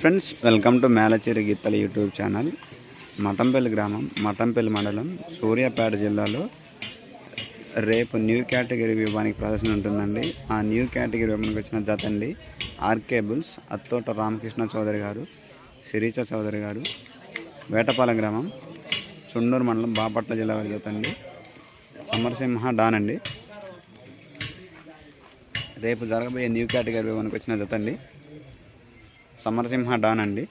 Friends welcome to మేలచేరి గీతల YouTube channel Matampalli గ్రామం మటంపల్లి మండలం సూర్యాపేట జిల్లాలో రేపు న్యూ కేటగిరీ విభానికి ప్రదర్శన ఉంటుందండి. ఆ న్యూ కేటగిరీ విభానికి వచ్చిన జత అండి ఆర్కేబుల్స్ అత్తోట రామకృష్ణ చౌదరి గారు శిరీచ చౌదరి గారు వేటపాలెం గ్రామం చుండూరు మండలం బాపట్ల జిల్లా వారి జత అండి సమరసింహ డాన్ అండి. రేపు జరగబోయే న్యూ కేటగిరీ విభానికి వచ్చిన జత అండి సమరసింహ డాన్ అండి.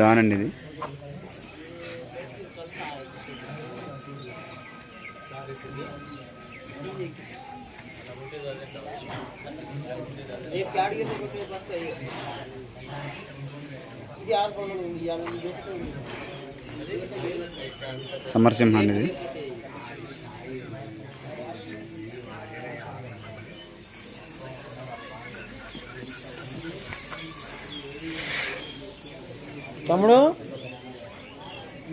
డాన్ అండి ఇది. ఇది ఆరు పనులు ఉంది సమరసింహ ఇది తమ్ముడు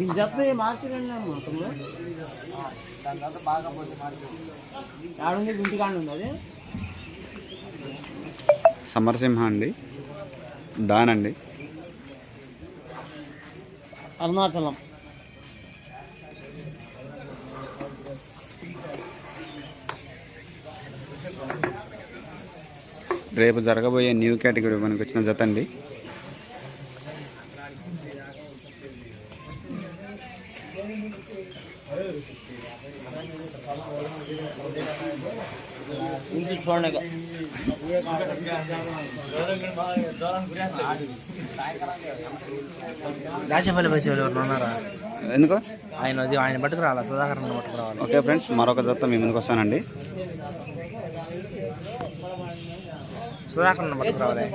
ఇది చెప్తే మార్చిరండి అమ్మ తమ్ముడు. దాని తర్వాత బాగా పోతే మార్చి ఆడుంది ఉంది అది. సమరసింహ అండి. డాన్ అండి. అరుణాచలం. రేపు జరగబోయే న్యూ కేటగిరీ మనకు వచ్చిన జత అండి. ఇంటి చూడండి రాజపల్లి ఎవరు ఉన్నారా? ఎందుకు? ఆయన ఆయన పట్టుకు రావాలి సుధాకర్ పట్టుకు రావాలి. ఓకే ఫ్రెండ్స్ మరొక జత మీ ముందుకు వస్తానండి. సుధాకర్ పట్టుకు రావాలి.